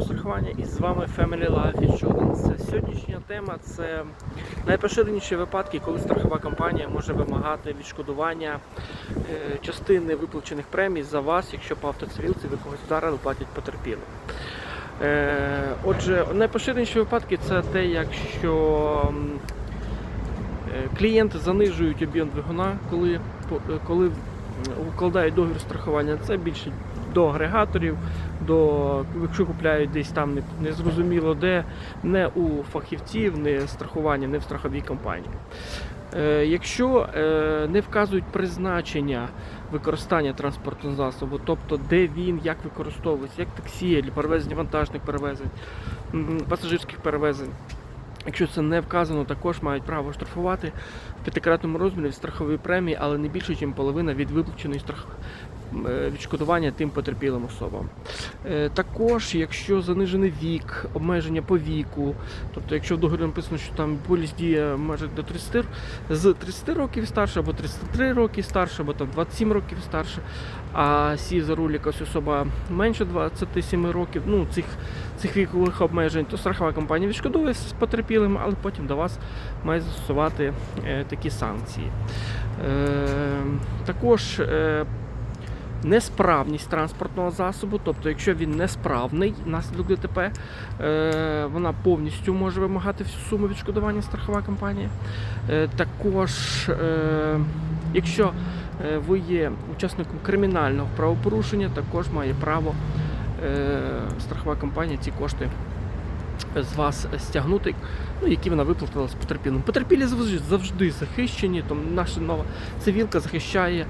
страхування і з вами Family Life Insurance. Сьогоднішня тема це найпоширеніші випадки, коли страхова компанія може вимагати відшкодування е, частини виплачених премій за вас, якщо по автоцивілці ви когось вдарили, платять потерпілим. Е, Отже, найпоширеніші випадки це те, якщо е, клієнти занижують об'єм двигуна, коли, коли укладають договір страхування. Це більше до агрегаторів, до якщо купляють десь там не, не зрозуміло де, не у фахівців, не страхування, не в страховій компанії. Е, якщо е, не вказують призначення використання транспортного засобу, тобто де він, як використовується, як таксі для перевезення вантажних перевезень, пасажирських перевезень. Якщо це не вказано, також мають право штрафувати в п'ятикратному розмірі страхової премії, але не більше, ніж половина від виплаченої відшкодування тим потерпілим особам. Е, Також, якщо занижений вік, обмеження по віку, тобто якщо в договорі написано, що там поліс діє може до 30, з 30 років старше, або 33 роки старше, або там 27 років старше, а сів за руль якась особа менше 27 років, ну цих, цих вікових обмежень, то страхова компанія відшкодує з потерпілим, але потім до вас має застосувати е, такі санкції. Е, також е, несправність транспортного засобу, тобто, якщо він несправний внаслідок ДТП, е, вона повністю може вимагати всю суму відшкодування страхова компанія. Е, також, е, якщо ви є учасником кримінального правопорушення, також має право страхова компанія ці кошти з вас стягнути, ну, які вона виплатила з потерпілим. Потерпілі завжди, захищені, тому наша нова цивілка захищає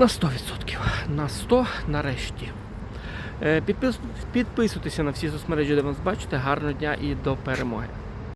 на 100%. На 100 нарешті. Е, Підписуйтеся на всі соцмережі, де вас бачите. Гарного дня і до перемоги.